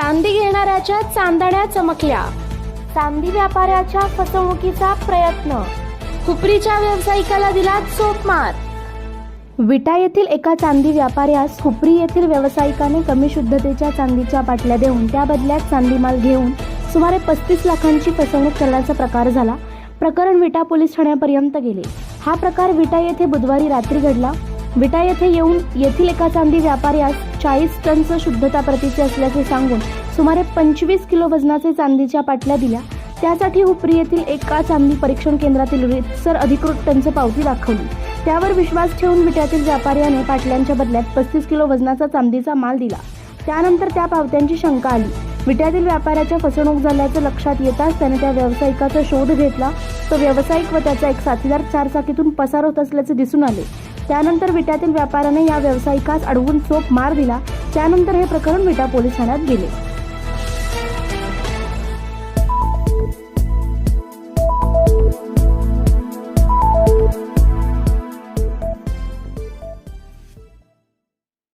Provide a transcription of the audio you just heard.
चांदी घेणाऱ्याच्या चांदण्या चमकल्या. चांदी व्यापाऱ्याच्या फसवणुकीचा प्रयत्न. खुपरीच्या व्यावसायिकाला दिला चोपमार. विटा येथील एका चांदी व्यापाऱ्यास हुपरी येथील व्यावसायिकाने कमी शुद्धतेच्या चांदीच्या बाटल्या देऊन त्या बदल्यात चांदी माल घेऊन सुमारे पस्तीस लाखांची फसवणूक करण्याचा प्रकार झाला. प्रकरण विटा पोलीस ठाण्यापर्यंत गेले. हा प्रकार विटा येथे बुधवारी रात्री घडला. विटा येथे येऊन येथील एका चांदी व्यापाऱ्यास चाळीस टनचं शुद्धता प्रतीचे असल्याचे सांगून सुमारे पंचवीस किलो वजनाचे चांदीच्या पाटल्या दिल्या. त्यासाठी हुपरी येथील एका चांदी परीक्षण केंद्रातील रितसर अधिकृत टनच पावती दाखवली. त्यावर विश्वास ठेवून विट्यातील व्यापाऱ्याने पाटल्यांच्या बदल्यात पस्तीस किलो वजनाचा चांदीचा माल दिला. त्यानंतर त्या पावत्यांची शंका आली. विट्यातील व्यापाऱ्याच्या फसवणूक झाल्याचं लक्षात येताच त्याने त्या व्यावसायिकाचा शोध घेतला. तो व्यावसायिक व त्याचा एक साथीदार चारचाकीतून पसार होत असल्याचे दिसून आले. त्यानंतर विट्यातील व्यापाऱ्याने या व्यावसायिकास अडवून चोप मार दिला. त्यानंतर हे प्रकरण विटा पोलीस ठाण्यात गेले.